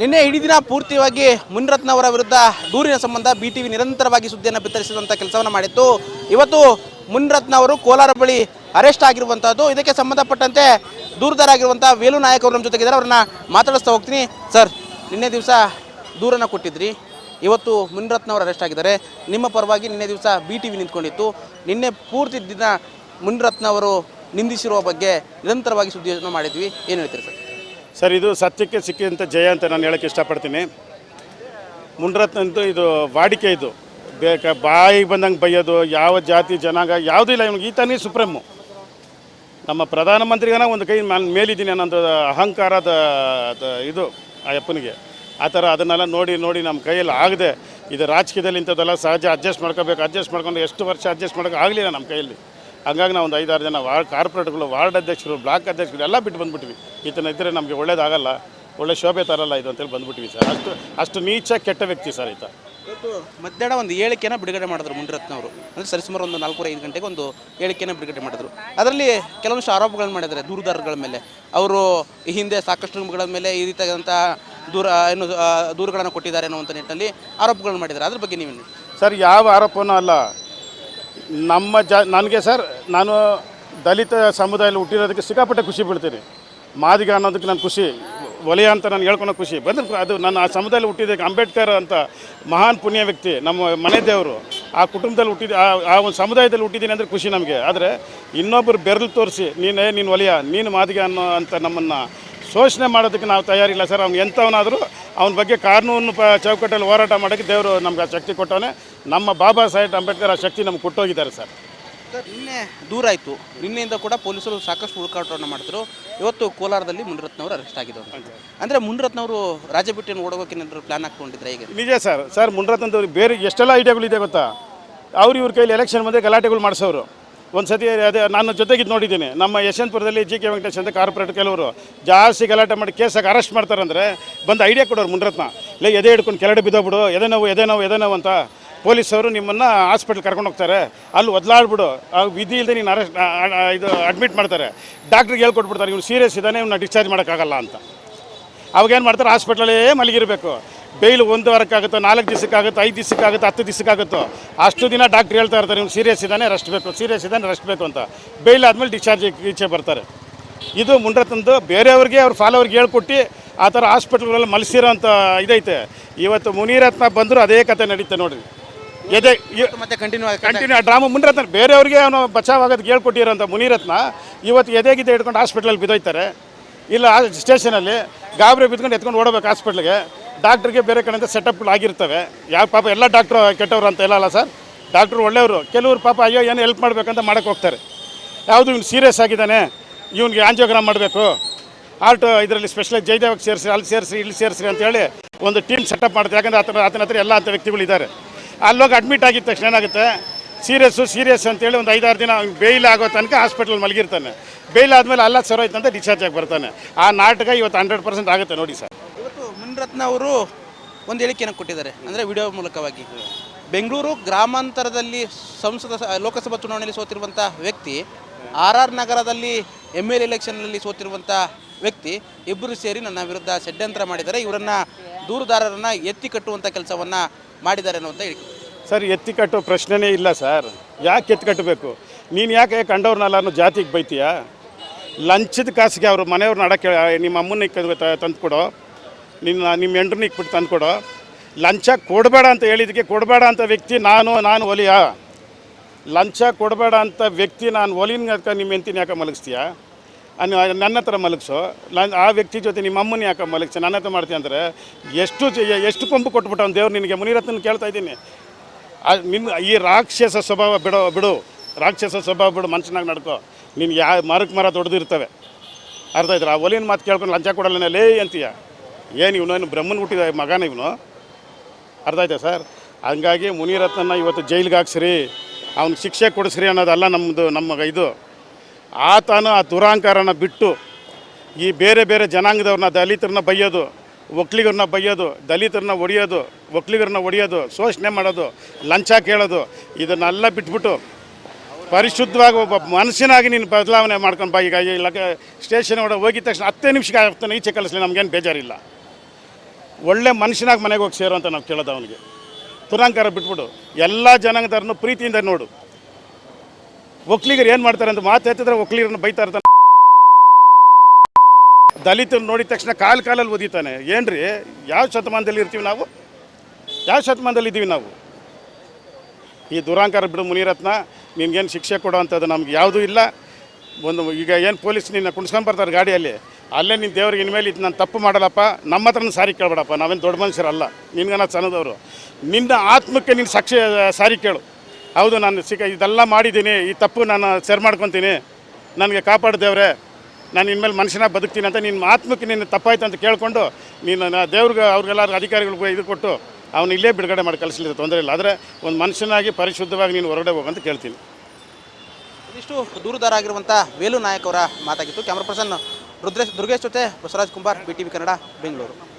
ನಿನ್ನೆ ಇಡೀ ದಿನ ಪೂರ್ತಿಯಾಗಿ ಮುನಿರತ್ನ ಅವರ ವಿರುದ್ಧ ದೂರಿನ ಸಂಬಂಧ ಬಿ ಟಿ ವಿ ನಿರಂತರವಾಗಿ ಸುದ್ದಿಯನ್ನು ಬಿತ್ತರಿಸಿದಂಥ ಕೆಲಸವನ್ನು ಮಾಡಿತ್ತು. ಇವತ್ತು ಮುನಿರತ್ನ ಅವರು ಕೋಲಾರ ಬಳಿ ಅರೆಸ್ಟ್ ಆಗಿರುವಂಥದ್ದು ಇದಕ್ಕೆ ಸಂಬಂಧಪಟ್ಟಂತೆ ದೂರದಾರಾಗಿರುವಂಥ ವೇಲು ನಾಯಕ್ ಅವರು ನಮ್ಮ ಜೊತೆಗಿದ್ದಾರೆ. ಅವ್ರನ್ನ ಮಾತಾಡಿಸ್ತಾ ಹೋಗ್ತೀನಿ. ಸರ್, ನಿನ್ನೆ ದಿವಸ ದೂರನ್ನು ಕೊಟ್ಟಿದ್ರಿ. ಇವತ್ತು ಮುನಿರತ್ನ ಅವರು ಅರೆಸ್ಟ್ ಆಗಿದ್ದಾರೆ. ನಿಮ್ಮ ಪರವಾಗಿ ನಿನ್ನೆ ದಿವಸ ಬಿ ಟಿ ವಿ ನಿಂತ್ಕೊಂಡಿತ್ತು. ನಿನ್ನೆ ಪೂರ್ತಿ ದಿನ ಮುನಿರತ್ನ ಅವರು ನಿಂದಿಸಿರುವ ಬಗ್ಗೆ ನಿರಂತರವಾಗಿ ಸುದ್ದಿಯನ್ನು ಮಾಡಿದ್ವಿ. ಏನು ಹೇಳ್ತೀರಿ ಸರ್? ಸರ್, ಇದು ಸತ್ಯಕ್ಕೆ ಸಿಕ್ಕಿದಂಥ ಜಯ ಅಂತ ನಾನು ಹೇಳೋಕ್ಕೆ ಇಷ್ಟಪಡ್ತೀನಿ. ಮುಂಡ್ರತ್ನಂತೂ ಇದು ವಾಡಿಕೆ ಇದು. ಬೇಕ ಬಾಯಿಗೆ ಬಂದಂಗೆ ಬೈಯೋದು, ಯಾವ ಜಾತಿ ಜನಾಂಗ, ಯಾವುದೂ ಇಲ್ಲ ಇವನಿಗೆ. ಈತನೇ ಸುಪ್ರೀಮು. ನಮ್ಮ ಪ್ರಧಾನಮಂತ್ರಿಗನ ಒಂದು ಕೈ ನಾನು ಮೇಲಿದ್ದೀನಿ ಅನ್ನೋದು ಅಹಂಕಾರದ ಇದು ಆ ಅಪ್ಪನಿಗೆ ಆ ಥರ ಅದನ್ನೆಲ್ಲ ನೋಡಿ ನೋಡಿ ನಮ್ಮ ಕೈಯಲ್ಲಿ ಆಗದೆ, ಇದು ರಾಜಕೀಯದಲ್ಲಿ ಇಂಥದ್ದೆಲ್ಲ ಸಹಜ, ಅಡ್ಜಸ್ಟ್ ಮಾಡ್ಕೋಬೇಕು, ಅಡ್ಜಸ್ಟ್ ಮಾಡ್ಕೊಂಡು ಎಷ್ಟು ವರ್ಷ ಅಡ್ಜಸ್ಟ್ ಮಾಡೋಕೆ ಆಗಲಿಲ್ಲ ನಮ್ಮ ಕೈಯಲ್ಲಿ. ಹಂಗಾಗಿ ನಾವು ಒಂದು ಐದಾರು ಜನ ವಾರ್ಡ್ ಕಾರ್ಪೊರೇಟ್ಗಳು ವಾರ್ಡ್ ಅಧ್ಯಕ್ಷರು ಬ್ಲಾಕ್ ಅಧ್ಯಕ್ಷರು ಎಲ್ಲ ಬಿಟ್ಟು ಬಂದ್ಬಿಟ್ವಿ. ಈತನ ಇದ್ದರೆ ನಮಗೆ ಒಳ್ಳೇದಾಗಲ್ಲ ಒಳ್ಳೆ ಶೋಭೆ ತರಲ್ಲ ಇದು ಅಂತೇಳಿ ಬಂದ್ಬಿಟ್ವಿ ಸರ್. ಅಷ್ಟು ಅಷ್ಟು ನೀಚ ಕೆಟ್ಟ ವ್ಯಕ್ತಿ ಸರ್ ಈತ. ಇವತ್ತು ಮಧ್ಯಾಹ್ನ ಒಂದು ಹೇಳಿಕೆನ ಬಿಡುಗಡೆ ಮಾಡಿದ್ರು ಮುನಿರತ್ನ ಅವರು ಅಂದರೆ ಸರಿಸುಮಾರು ಒಂದು ನಾಲ್ಕೂವರೆ ಐದು ಗಂಟೆಗೆ ಒಂದು ಹೇಳಿಕೆನ ಬಿಡುಗಡೆ ಮಾಡಿದ್ರು. ಅದರಲ್ಲಿ ಕೆಲವೊಂದಿಷ್ಟು ಆರೋಪಗಳನ್ನು ಮಾಡಿದ್ದಾರೆ ದೂರುದಾರಗಳ ಮೇಲೆ. ಅವರು ಈ ಹಿಂದೆ ಸಾಕಷ್ಟು ಮೇಲೆ ಈ ರೀತಿಯಾದಂಥ ದೂರ ಏನು ದೂರುಗಳನ್ನು ಕೊಟ್ಟಿದ್ದಾರೆ ಅಂತ ನಿಟ್ಟಿನಲ್ಲಿ ಆರೋಪಗಳನ್ನು ಮಾಡಿದ್ದಾರೆ. ಅದ್ರ ಬಗ್ಗೆ ನೀವೇನು ಸರ್ ಯಾವ ಆರೋಪನೂ ಅಲ್ಲ. ನಮ್ಮ ಜ ನನಗೆ ಸರ್, ನಾನು ದಲಿತ ಸಮುದಾಯದಲ್ಲಿ ಹುಟ್ಟಿರೋದಕ್ಕೆ ಸಿಕ್ಕಾಪಟ್ಟೆ ಖುಷಿ ಬೀಳ್ತೀನಿ. ಮಾದಿಗ ಅನ್ನೋದಕ್ಕೆ ನಾನು ಖುಷಿ, ಒಲೆಯ ಅಂತ ನಾನು ಹೇಳ್ಕೊಳೋ ಖುಷಿ. ಬಂದ್ರೆ ಅದು ನನ್ನ ಆ ಸಮುದಾಯದಲ್ಲಿ ಹುಟ್ಟಿದ್ದಕ್ಕೆ ಅಂಬೇಡ್ಕರ್ ಅಂತ ಮಹಾನ್ ಪುಣ್ಯ ವ್ಯಕ್ತಿ, ನಮ್ಮ ಮನೆ ದೇವರು, ಆ ಕುಟುಂಬದಲ್ಲಿ ಹುಟ್ಟಿದ, ಆ- ಒಂದು ಸಮುದಾಯದಲ್ಲಿ ಹುಟ್ಟಿದ್ದೀನಿ ಅಂದರೆ ಖುಷಿ ನಮಗೆ. ಆದರೆ ಇನ್ನೊಬ್ಬರು ಬೆರಳು ತೋರಿಸಿ, ನೀನೇ ನೀನು ವಲಯ ನೀನು ಮಾದಿಗ ಅನ್ನೋ ಅಂತ ನಮ್ಮನ್ನು ಶೋಷಣೆ ಮಾಡೋದಕ್ಕೆ ನಾವು ತಯಾರಿಲ್ಲ ಸರ್. ಅವ್ನು ಎಂಥವನಾದರೂ ಅವನ ಬಗ್ಗೆ ಕಾನೂನು ಪ ಚೌಕಟ್ಟಲ್ಲಿ ಹೋರಾಟ ಮಾಡೋಕ್ಕೆ ದೇವರು ನಮ್ಗೆ ಆ ಶಕ್ತಿ ಕೊಟ್ಟವನೇ. ನಮ್ಮ ಬಾಬಾ ಸಾಹೇಬ್ ಅಂಬೇಡ್ಕರ್ ಆ ಶಕ್ತಿ ನಮ್ಗೆ ಕೊಟ್ಟೋಗಿದ್ದಾರೆ ಸರ್. ನಿನ್ನೆ ದೂರ ಆಯಿತು. ನಿನ್ನೆಯಿಂದ ಕೂಡ ಪೊಲೀಸರು ಸಾಕಷ್ಟು ಹುಡುಕಾಟವನ್ನು ಮಾಡಿದ್ರು ಇವತ್ತು ಕೋಲಾರದಲ್ಲಿ ಮುನಿರತ್ನ ಅವರು ಅರೆಸ್ಟ್ ಆಗಿದ್ದಾರೆ. ಅಂದರೆ ಮುನಿರತ್ನ ಅವರು ರಾಜ ಬಿಟ್ಟು ಓಡೋಗೋಕೆ ಪ್ಲಾನ್ ಹಾಕ್ಕೊಂಡಿದ್ರೆ ಈಗ ನಿಜ ಸರ್. ಸರ್ ಮುನಿರತ್ನದವ್ರಿಗೆ ಬೇರೆ ಎಷ್ಟೆಲ್ಲ ಐಡಿಯಾಗಳಿದೆ ಗೊತ್ತಾ? ಅವ್ರು ಇವ್ರ ಕೈಯಲ್ಲಿ ಎಲೆಕ್ಷನ್ ಬಂದರೆ ಗಲಾಟೆಗಳು ಮಾಡಿಸೋರು. ಒಂದು ಸತಿ ಅದೇ ನಾನು ಜೊತೆಗಿದ್ದು ನೋಡಿದ್ದೀನಿ. ನಮ್ಮ ಯಶವಂತಪುರದಲ್ಲಿ ಜಿ ಕೆ ವೆಂಕಟೇಶ್ ಅಂತ ಕಾರ್ಪೊರೇಟ್ ಕೆಲವರು ಜಾಸ್ತಿ ಗಲಾಟೆ ಮಾಡಿ ಕೇಸಾಗಿ ಅರೆಸ್ಟ್ ಮಾಡ್ತಾರಂದ್ರೆ ಬಂದು ಐಡಿಯಾ ಕೊಡೋರು ಮುನ್ರತ್ನ. ಲೈ, ಎದೆ ಹಿಡ್ಕೊಂಡು ಕೆಳಡೆ ಬಿದ್ದೋಗ್ಬಿಡು, ಎದೆ ನೋವು ಎದೆ ನೋವು ಎದೆ ನೋವು ಅಂತ ಪೊಲೀಸವರು ನಿಮ್ಮನ್ನು ಹಾಸ್ಪಿಟ್ಲ್ ಕರ್ಕೊಂಡು ಹೋಗ್ತಾರೆ. ಅಲ್ಲಿ ಒದ್ಲಾಡ್ಬಿಡು, ಆ ವಿಧಿ ಇಲ್ಲದೆ ನೀನು ಅರೆಸ್ಟ್ ಇದು ಅಡ್ಮಿಟ್ ಮಾಡ್ತಾರೆ. ಡಾಕ್ಟ್ರಿಗೆ ಹೇಳ್ಕೊಟ್ಬಿಡ್ತಾರೆ, ಇವ್ನು ಸೀರಿಯಸ್ ಇದ್ದಾನೆ, ಇವ್ನ ಡಿಸ್ಚಾರ್ಜ್ ಮಾಡೋಕ್ಕಾಗಲ್ಲ ಅಂತ. ಅವಾಗೇನು ಮಾಡ್ತಾರೆ? ಹಾಸ್ಪಿಟ್ಲಲ್ಲೇ ಮಲಗಿರಬೇಕು. ಬೇಯ್ಲು ಒಂದು ವಾರಕ್ಕಾಗುತ್ತೋ ನಾಲ್ಕು ದಿವಸಕ್ಕಾಗುತ್ತೋ ಐದು ದಿವಸಕ್ಕಾಗುತ್ತೋ ಹತ್ತು ದಿವಸಕ್ಕಾಗುತ್ತೋ ಅಷ್ಟು ದಿನ ಡಾಕ್ಟ್ರ್ ಹೇಳ್ತಾ ಇರ್ತಾರೆ ಇವ್ನು ಸೀರಿಯಸ್ ಇದ್ದಾನೆ ರೆಸ್ಟ್ ಬೇಕು ಸೀರಿಯಸ್ ಇದ್ದಾನೆ ರೆಸ್ಟ್ ಬೇಕು ಅಂತ. ಬೇಲ್ ಆದಮೇಲೆ ಡಿಸ್ಚಾರ್ಜ್ ಈಚೆ ಬರ್ತಾರೆ. ಇದು ಮುಂಡ್ರತಂದು ಬೇರೆಯವ್ರಿಗೆ ಅವ್ರ ಫಾಲೋವರ್ಗೆ ಹೇಳ್ಕೊಟ್ಟು ಆ ಥರ ಹಾಸ್ಪಿಟ್ಲ್ಗಳಲ್ಲಿ ಮಲಸಿರೋ ಅಂತ ಇದೈತೆ. ಇವತ್ತು ಮುನಿರತ್ನ ಬಂದರೂ ಅದೇ ಕತೆ ನಡೀತೆ ನೋಡಿರಿ. ಎದೆ ಮತ್ತೆ ಕಂಟಿನ್ಯೂ ಆಗಿ ಕಂಟಿನ್ಯೂ ಆ ಡ್ರಾಮಾ ಮುನಿರತ್ನ ಬೇರೆಯವ್ರಿಗೆ ಅವನು ಬಚಾವ್ ಆಗೋದು ಹೇಳ್ಕೊಟ್ಟಿರೋಂಥ ಮುನಿರತ್ನ ಇವತ್ತು ಎದೆಗಿದ್ದೆ ಹಿಡ್ಕೊಂಡು ಹಾಸ್ಪಿಟ್ಲಲ್ಲಿ ಬಿದ್ದೋಯ್ತಾರೆ. ಇಲ್ಲ ಸ್ಟೇಷನಲ್ಲಿ ಗಾಬರಿ ಬಿದ್ಕೊಂಡು ಎತ್ಕೊಂಡು ಓಡಬೇಕು ಹಾಸ್ಪಿಟ್ಲಿಗೆ ಡಾಕ್ಟ್ರಿಗೆ ಬೇರೆ ಕಡೆಯಿಂದ ಸೆಟಪ್ಗಳು ಆಗಿರ್ತವೆ. ಯಾವ ಪಾಪ ಎಲ್ಲ ಡಾಕ್ಟ್ರು ಕೆಟ್ಟವ್ರು ಅಂತ ಇಲ್ಲ ಸರ್. ಡಾಕ್ಟ್ರು ಒಳ್ಳೆಯವರು. ಕೆಲವರು ಪಾಪ ಅಯ್ಯೋ, ಏನು ಹೆಲ್ಪ್ ಮಾಡಬೇಕಂತ ಮಾಡಕ್ಕೆ ಹೋಗ್ತಾರೆ. ಯಾವುದು ಇವ್ನು ಸೀರಿಯಸ್ ಆಗಿದ್ದಾನೆ, ಇವ್ನಿಗೆ ಆಂಜಿಯೋಗ್ರಾಮ್ ಮಾಡಬೇಕು. ಆರ್ಟ್ ಇದರಲ್ಲಿ ಸ್ಪೆಷಲಿ ಜಯದೇವಕ್ಕೆ ಸೇರಿಸಿ ಅಲ್ಲಿ ಸೇರಿಸಿ ಇಲ್ಲಿ ಸೇರಿಸಿ ಅಂತೇಳಿ ಒಂದು ಟೀಮ್ ಸೆಟಪ್ ಮಾಡ್ತಾರೆ ಯಾಕಂದರೆ ಆತನ ಆತನ ಹತ್ರ ಎಲ್ಲ ಅಂಥ ವ್ಯಕ್ತಿಗಳಿದ್ದಾರೆ ಅಲ್ಲೋಗಿ ಅಡ್ಮಿಟ್ ಆಗಿದ ತಕ್ಷಣ ಏನಾಗುತ್ತೆ? ಸೀರಿಯಸ್ಸು ಸೀರಿಯಸ್ ಅಂತೇಳಿ ಒಂದು ಐದಾರು ದಿನ ಬೇಯ್ಲ್ ಆಗೋ ತನಕ ಹಾಸ್ಪಿಟ್ಲಲ್ಲಿ ಮಲಗಿರ್ತಾನೆ. ಬೇಯಿಲ್ ಆದಮೇಲೆ ಅಲ್ಲ ಸರೋಯ್ತು ಅಂತ ಡಿಸ್ಚಾರ್ಜ್ ಆಗಿ ಬರ್ತಾನೆ. ಆ ನಾಟಕ ಇವತ್ತು ಹಂಡ್ರೆಡ್ ಪರ್ಸೆಂಟ್ ಆಗುತ್ತೆ ನೋಡಿ ಸರ್. ಮುನಿರತ್ನ ಅವರು ಒಂದು ಹೇಳಿಕೆಯನ್ನು ಕೊಟ್ಟಿದ್ದಾರೆ. ಅಂದರೆ ವಿಡಿಯೋ ಮೂಲಕವಾಗಿ. ಬೆಂಗಳೂರು ಗ್ರಾಮಾಂತರದಲ್ಲಿ ಸಂಸದ ಲೋಕಸಭಾ ಚುನಾವಣೆಯಲ್ಲಿ ಸೋತಿರುವಂಥ ವ್ಯಕ್ತಿ, ಆರ್ ಆರ್ ನಗರದಲ್ಲಿ ಎಂ ಎಲ್ ಎಲೆಕ್ಷನ್ನಲ್ಲಿ ಸೋತಿರುವಂಥ ವ್ಯಕ್ತಿ ಇಬ್ಬರು ಸೇರಿ ನನ್ನ ವಿರುದ್ಧ ಷಡ್ಯಂತ್ರ ಮಾಡಿದ್ದಾರೆ. ಇವರನ್ನು ದೂರುದಾರರನ್ನು ಎತ್ತಿ ಕಟ್ಟುವಂಥ ಕೆಲಸವನ್ನು ಮಾಡಿದ್ದಾರೆ ಅನ್ನುವಂಥ ಹೇಳಿ ಸರ್, ಎತ್ತಿ ಕಟ್ಟುವ ಪ್ರಶ್ನೆನೇ ಇಲ್ಲ ಸರ್. ಯಾಕೆ ಎತ್ತಿ ಕಟ್ಟಬೇಕು? ನೀನು ಯಾಕೆ ಕಂಡವ್ರನ್ನೆಲ್ಲರೂ ಜಾತಿಗೆ ಬೈತೀಯಾ? ಲಂಚದ ಕಾಸಿಗೆ ಅವರು ಮನೆಯವ್ರನ್ನ ಅಡಕ್ಕೆ, ನಿಮ್ಮ ಅಮ್ಮನ ತಂದು ಕೊಡೋ ನಿನ್ನ ನಿಮ್ಮ ಹೆಂಡ್ರನ್ನ ಇಕ್ಬಿಟ್ಟು ತಂದುಕೊಡು. ಲಂಚ ಕೊಡಬೇಡ ಅಂತ ಹೇಳಿದ್ದಕ್ಕೆ ಕೊಡಬೇಡ ಅಂತ ವ್ಯಕ್ತಿ ನಾನು ನಾನು ಒಲಿಯ? ಲಂಚ ಕೊಡಬೇಡ ಅಂತ ವ್ಯಕ್ತಿ ನಾನು ಒಲಿನ ನಿಮ್ಮ ಹೆಂಡ್ತಿನ ಯಾಕೆ ಮಲಗಿಸ್ತೀಯಾ? ಅನ್ನ ನನ್ನ ಹತ್ರ ಮಲಗಿಸು. ಆ ವ್ಯಕ್ತಿ ಜೊತೆ ನಿಮ್ಮ ಅಮ್ಮನ ಯಾಕೆ ಮಲಗಿಸಿ? ನನ್ನ ಹತ್ರ ಮಾಡ್ತೀನಿ ಅಂದರೆ ಎಷ್ಟು ಎಷ್ಟು ಕೊಂಬು ಕೊಟ್ಬಿಟ್ಟು ಅವ್ನು ದೇವ್ರು ನಿನಗೆ? ಮುನಿರತ್ನ ಕೇಳ್ತಾ ಇದ್ದೀನಿ. ನಿನ್ನ ಈ ರಾಕ್ಷಸ ಸ್ವಭಾವ ಬಿಡೋ, ಬಿಡು. ರಾಕ್ಷಸ ಸ್ವಭಾವ ಬಿಡು, ಮನುಷ್ಯನಾಗಿ ನಡ್ಕೋ. ನಿನ್ಗೆ ಯಾವ ಮರಕ್ಕೆ ಮರ ದೊಡ್ಡದಿರ್ತವೆ. ಅರ್ಥ ಇದ್ರೆ ಆ ಒಲಿನ ಮಾತು ಕೇಳ್ಕೊಂಡು ಲಂಚ ಕೊಡಲ್ಲ, ಲೇ ಅಂತೀಯ? ಏನು ಇವನು ಬ್ರಹ್ಮನ್ ಹುಟ್ಟಿದ ಮಗನ ಇವನು? ಅರ್ಥ ಆಯ್ತಾ ಸರ್? ಹಂಗಾಗಿ ಮುನಿರತ್ನನ್ನ ಇವತ್ತು ಜೈಲಿಗೆ ಹಾಕ್ಸ್ರಿ, ಅವ್ನಿಗೆ ಶಿಕ್ಷೆ ಕೊಡಿಸ್ರಿ ಅನ್ನೋದಲ್ಲ ನಮ್ಮದು ನಮ್ಮ ಇದು. ಆತನು ಆ ದುರಾಂಕಾರನ ಬಿಟ್ಟು ಈ ಬೇರೆ ಬೇರೆ ಜನಾಂಗದವ್ರನ್ನ, ದಲಿತರನ್ನ ಬೈಯೋದು ಒಕ್ಲಿಗರನ್ನ ಬೈಯೋದು ದಲಿತರನ್ನ ಒಡೆಯೋದು ಒಕ್ಲಿಗರನ್ನ ಒಡೆಯೋದು, ಶೋಷಣೆ ಮಾಡೋದು, ಲಂಚ ಕೇಳೋದು, ಇದನ್ನೆಲ್ಲ ಬಿಟ್ಬಿಟ್ಟು ಪರಿಶುದ್ಧವಾಗಿ ಒಬ್ಬ ಮನುಷ್ಯನಾಗಿ ನೀನು ಬದಲಾವಣೆ ಮಾಡ್ಕೊಂಡು ಬಾ. ಈಗ ಇಲ್ಲ ಸ್ಟೇಷನ್ ಒಳಗೆ ಹೋಗಿದ ತಕ್ಷಣ ಹತ್ತೇ ನಿಮಿಷಕ್ಕೆ ಆಗ್ತಾನೆ, ಈಚೆ ಕಳಿಸ್ಲಿ ನಮಗೇನು ಬೇಜಾರಿಲ್ಲ. ಒಳ್ಳೆ ಮನುಷ್ಯನಾಗಿ ಮನೆಗೆ ಹೋಗಿ ಸೇರು ಅಂತ ನಾವು ಕೇಳೋದು ಅವನಿಗೆ. ತುರಾಂಕಾರ ಬಿಟ್ಬಿಡು. ಎಲ್ಲ ಜನಾಂಗದಾರನು ಪ್ರೀತಿಯಿಂದ ನೋಡು. ಒಕ್ಲಿಗರು ಏನು ಮಾಡ್ತಾರೆ ಅಂತ ಮಾತು ಹೇಳ್ತಿದ್ರೆ ಒಕ್ಲಿಗರನ್ನ ಬೈತಾ ಇರ್ತಾನೆ ದಲಿತರು ನೋಡಿದ ತಕ್ಷಣ ಕಾಲು ಕಾಲಲ್ಲಿ ಓದಿತಾನೆ ಏನ್ರಿ? ಯಾವ ಶತಮಾನದಲ್ಲಿ ಇರ್ತೀವಿ ನಾವು? ಯಾವ ಶತಮಾನದಲ್ಲಿ ಇದ್ದೀವಿ ನಾವು? ಈ ದುರಾಂಕಾರ ಬಿಡು ಮುನಿರತ್ನ ನಿನ್ಗೇನು ಶಿಕ್ಷೆ ಕೊಡೋ ಅಂಥದ್ದು ನಮ್ಗೆ ಯಾವುದೂ ಇಲ್ಲ. ಒಂದು ಈಗ ಏನು ಪೊಲೀಸ್ ನಿನ್ನ ಕುಣಿಸ್ಕೊಂಡು ಬರ್ತಾರೆ ಗಾಡಿಯಲ್ಲಿ, ಅಲ್ಲೇ ನಿನ್ನ ದೇವ್ರಿಗೆ ಇನ್ಮೇಲೆ ಇದು ನಾನು ತಪ್ಪು ಮಾಡಲ್ಲಪ್ಪ, ನಮ್ಮ ಹತ್ರನೂ ಸಾರಿ ಕೇಳಬೇಡಪ್ಪ, ನಾವೇನು ದೊಡ್ಡ ಮನುಷ್ಯರಲ್ಲ, ನಿನ್ಗನ ಸಣ್ಣದವರು. ನಿನ್ನ ಆತ್ಮಕ್ಕೆ ನೀನು ಸಾಕ್ಷಿ, ಸಾರಿ ಕೇಳು. ಹೌದು, ನಾನು ಸಿಕ್ಕ ಇದೆಲ್ಲ ಮಾಡಿದ್ದೀನಿ, ಈ ತಪ್ಪು ನಾನು ಸೇರ್ ಮಾಡ್ಕೊತೀನಿ. ನನಗೆ ಕಾಪಾಡು ದೇವ್ರೆ, ನಾನು ಇನ್ಮೇಲೆ ಮನುಷ್ಯನ ಬದುಕ್ತೀನಿ ಅಂತ ನಿನ್ನ ಆತ್ಮಕ್ಕೆ ನಿನ್ನ ತಪ್ಪಾಯ್ತು ಅಂತ ಕೇಳಿಕೊಂಡು, ನೀನು ದೇವ್ರಿಗೆ ಅವ್ರಿಗೆಲ್ಲರೂ ಅಧಿಕಾರಿಗಳಿಗೂ ಇದು ಕೊಟ್ಟು, ಅವನು ಇಲ್ಲೇ ಬಿಡುಗಡೆ ಮಾಡಿ ಕಳಿಸಲಿದೆ ತೊಂದರೆ ಇಲ್ಲ. ಆದರೆ ಒಂದು ಮನುಷ್ಯನಾಗಿ ಪರಿಶುದ್ಧವಾಗಿ ನೀನು ಹೊರಗಡೆ ಹೋಗಂತ ಕೇಳ್ತೀನಿ. ಇದಿಷ್ಟು ಆಗಿರುವಂತಹ ವೇಲು ನಾಯಕ್ ಅವರ ಮಾತಾಗಿತ್ತು. ಕ್ಯಾಮ್ರಾ ಪರ್ಸನ್ ರುದ್ರೇಶ್, ದುರ್ಗೇಶ್ ಜೊತೆ ಬಸವರಾಜ್ ಕುಮಾರ್ ಬಿ ಕನ್ನಡ, ಬೆಂಗಳೂರು.